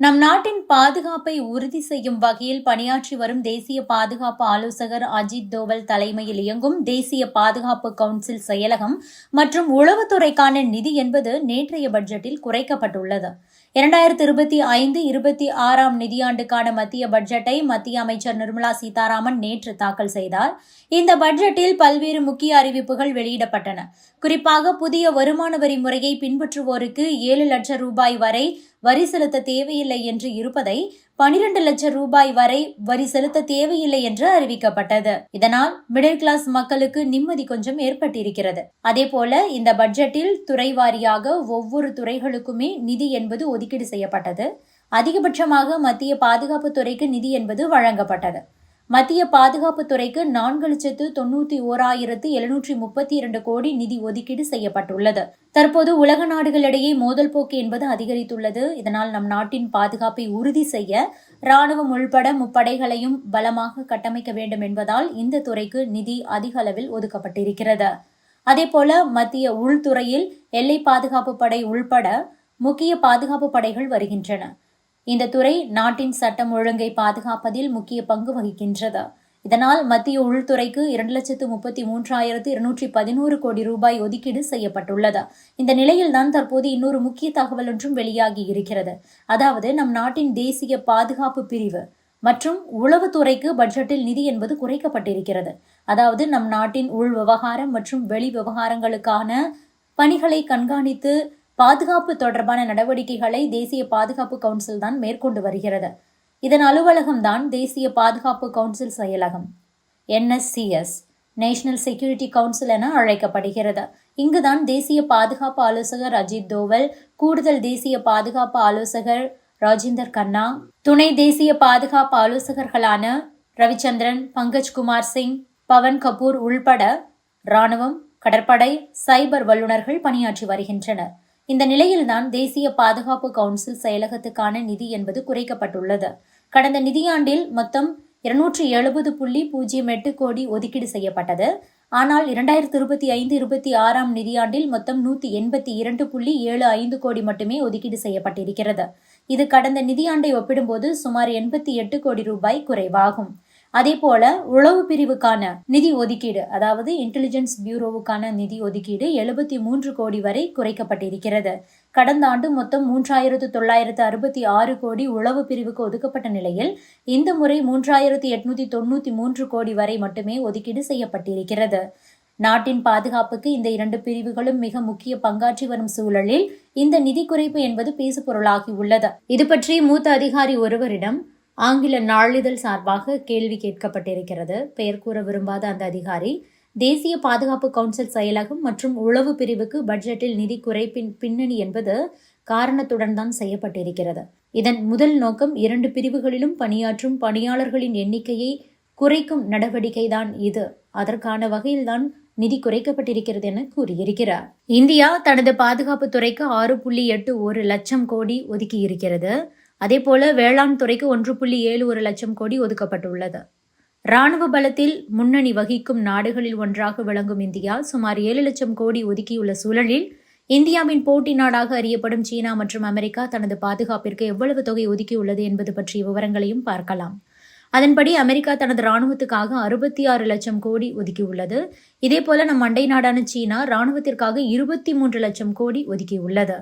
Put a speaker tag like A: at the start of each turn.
A: நம் நாட்டின் பாதுகாப்பை உறுதி செய்யும் வகையில் பணியாற்றி வரும் தேசிய பாதுகாப்பு ஆலோசகர் அஜித் தோவல் தலைமையில் இயங்கும் தேசிய பாதுகாப்பு கவுன்சில் செயலகம் மற்றும் உளவுத்துறைக்கான நிதி என்பது நேற்றைய பட்ஜெட்டில் குறைக்கப்பட்டுள்ளது. இரண்டாயிரத்தி இருபத்தி ஐந்து இருபத்தி ஆறாம் நிதியாண்டுக்கான மத்திய பட்ஜெட்டை மத்திய அமைச்சர் நிர்மலா சீதாராமன் நேற்று தாக்கல் செய்தார். இந்த பட்ஜெட்டில் பல்வேறு முக்கிய அறிவிப்புகள் வெளியிடப்பட்டன. குறிப்பாக புதிய வருமான வரி முறையை பின்பற்றுவோருக்கு ஏழு லட்சம் ரூபாய் வரை வரி செலுத்த தேவையில்லை என்று இருப்பதை பனிரெண்டு லட்சம் ரூபாய் வரை வரி செலுத்த தேவையில்லை என்று அறிவிக்கப்பட்டது. இதனால் மிடில் கிளாஸ் மக்களுக்கு நிம்மதி கொஞ்சம் ஏற்பட்டிருக்கிறது. அதேபோல இந்த பட்ஜெட்டில் துறை வாரியாக ஒவ்வொரு துறைகளுக்குமே நிதி என்பது ஒதுக்கீடு செய்யப்பட்டது. அதிகபட்சமாக மத்திய பாதுகாப்புத்துறைக்கு நிதி என்பது வழங்கப்பட்டது. மத்திய பாதுகாப்பு துறைக்கு நான்கு லட்சத்து தொண்ணூத்தி ஓராயிரத்து எழுநூற்றி முப்பத்தி இரண்டு கோடி நிதி ஒதுக்கீடு செய்யப்பட்டுள்ளது. தற்போது உலக நாடுகளிடையே மோதல் போக்கு என்பது அதிகரித்துள்ளது. இதனால் நம் நாட்டின் பாதுகாப்பை உறுதி செய்ய ராணுவம் உள்பட முப்படைகளையும் பலமாக கட்டமைக்க வேண்டும் என்பதால் இந்த துறைக்கு நிதி அதிக அளவில் ஒதுக்கப்பட்டிருக்கிறது. அதேபோல மத்திய உள்துறையில் எல்லை பாதுகாப்பு படை உள்பட முக்கிய பாதுகாப்பு படைகள் வருகின்றன. இந்த துறை நாட்டின் சட்டம் ஒழுங்கை பாதுகாப்பதில் முக்கிய பங்கு வகிக்கின்றது. இதனால் மத்திய உள்துறைக்கு இரண்டு லட்சத்து முப்பத்தி மூன்றாயிரத்து இருநூற்றி பதினோரு கோடி ரூபாய் ஒதுக்கீடு செய்யப்பட்டுள்ளது. இந்த நிலையில்தான் தற்போது இன்னொரு முக்கிய தகவல் ஒன்றும் வெளியாகி இருக்கிறது. அதாவது நம் நாட்டின் தேசிய பாதுகாப்பு பிரிவு மற்றும் உளவுத்துறைக்கு பட்ஜெட்டில் நிதி என்பது குறைக்கப்பட்டிருக்கிறது. அதாவது நம் நாட்டின் உள் விவகாரம் மற்றும் வெளி விவகாரங்களுக்கான பணிகளை கண்காணித்து பாதுகாப்பு தொடர்பான நடவடிக்கைகளை தேசிய பாதுகாப்பு கவுன்சில் தான் மேற்கொண்டு வருகிறது. இதன் அலுவலகம்தான் தேசிய பாதுகாப்பு கவுன்சில் செயலகம். என்எஸ்சிஎஸ் நேஷனல் செக்யூரிட்டி கவுன்சில் என அழைக்கப்படுகிறது. இங்குதான் தேசிய பாதுகாப்பு ஆலோசகர் அஜித் தோவல் கூடுதல் தேசிய பாதுகாப்பு ஆலோசகர் ராஜிந்தர் கண்ணா துணை தேசிய பாதுகாப்பு ஆலோசகர்களான ரவிச்சந்திரன் பங்கஜ் குமார் சிங் பவன் கபூர் உள்பட ராணுவம் கடற்படை சைபர் வல்லுநர்கள் பணியாற்றி வருகின்றனர். இந்த நிலையில்தான் தேசிய பாதுகாப்பு கவுன்சில் செயலகத்துக்கான நிதி என்பது குறைக்கப்பட்டுள்ளது. கடந்த நிதியாண்டில் மொத்தம் இருநூற்றி எழுபது புள்ளி பூஜ்ஜியம் எட்டு கோடி ஒதுக்கீடு செய்யப்பட்டது. ஆனால் இரண்டாயிரத்தி இருபத்தி ஐந்து இருபத்தி ஆறாம் நிதியாண்டில் மொத்தம் நூத்தி எண்பத்தி இரண்டு புள்ளி ஏழு ஐந்து கோடி மட்டுமே ஒதுக்கீடு செய்யப்பட்டிருக்கிறது. இது கடந்த நிதியாண்டை ஒப்பிடும்போது சுமார் எண்பத்தி எட்டு கோடி ரூபாய் குறைவாகும். அதே போல உளவு பிரிவுக்கான நிதி ஒதுக்கீடு அதாவது இன்டெலிஜென்ஸ் பியூரோவுக்கான நிதி ஒதுக்கீடு எழுபத்தி மூன்று கோடி வரை குறைக்கப்பட்டிருக்கிறது. கடந்த ஆண்டு மொத்தம் மூன்றாயிரத்து தொள்ளாயிரத்து அறுபத்தி ஆறு கோடி உளவு பிரிவுக்கு ஒதுக்கப்பட்ட நிலையில் இந்த முறை மூன்றாயிரத்து எட்நூத்தி தொண்ணூத்தி மூன்று கோடி வரை மட்டுமே ஒதுக்கீடு செய்யப்பட்டிருக்கிறது. நாட்டின் பாதுகாப்புக்கு இந்த இரண்டு பிரிவுகளும் மிக முக்கிய பங்காற்றி வரும் சூழலில் இந்த நிதி குறைப்பு என்பது பேசுபொருளாகி உள்ளது. இது பற்றி மூத்த அதிகாரி ஒருவரிடம் ஆங்கில நாளிதழ் சார்பாக கேள்வி கேட்கப்பட்டிருக்கிறது. பெயர் கூற விரும்பாத அந்த அதிகாரி தேசிய பாதுகாப்பு கவுன்சில் செயலகம் மற்றும் உளவு பிரிவுக்கு பட்ஜெட்டில் நிதி குறைப்பின் பின்னணி என்பது காரணத்துடன் தான் செய்யப்பட்டிருக்கிறது. இதன் முதல் நோக்கம் இரண்டு பிரிவுகளிலும் பணியாற்றும் பணியாளர்களின் எண்ணிக்கையை குறைக்கும் நடவடிக்கைதான் இது. அதற்கான வகையில்தான் நிதி குறைக்கப்பட்டிருக்கிறது என கூறியிருக்கிறார். இந்தியா தனது பாதுகாப்பு துறைக்கு ஆறு புள்ளி எட்டு ஒரு லட்சம் கோடி ஒதுக்கி இருக்கிறது அதேபோல வேளாண் துறைக்கு ஒன்று புள்ளி ஏழு ஒரு லட்சம் கோடி ஒதுக்கப்பட்டுள்ளது. ராணுவ பலத்தில் முன்னணி வகிக்கும் நாடுகளில் ஒன்றாக விளங்கும் இந்தியா சுமார் ஏழு லட்சம் கோடி ஒதுக்கியுள்ள சூழலில் இந்தியாவின் போட்டி நாடாக அறியப்படும் சீனா மற்றும் அமெரிக்கா தனது பாதுகாப்பிற்கு எவ்வளவு தொகை ஒதுக்கியுள்ளது என்பது பற்றிய விவரங்களையும் பார்க்கலாம். அதன்படி அமெரிக்கா தனது ராணுவத்துக்காக அறுபத்தி ஆறு லட்சம் கோடி ஒதுக்கியுள்ளது. இதேபோல நம் அண்டை நாடான சீனா ராணுவத்திற்காக இருபத்தி மூன்று லட்சம் கோடி ஒதுக்கியுள்ளது.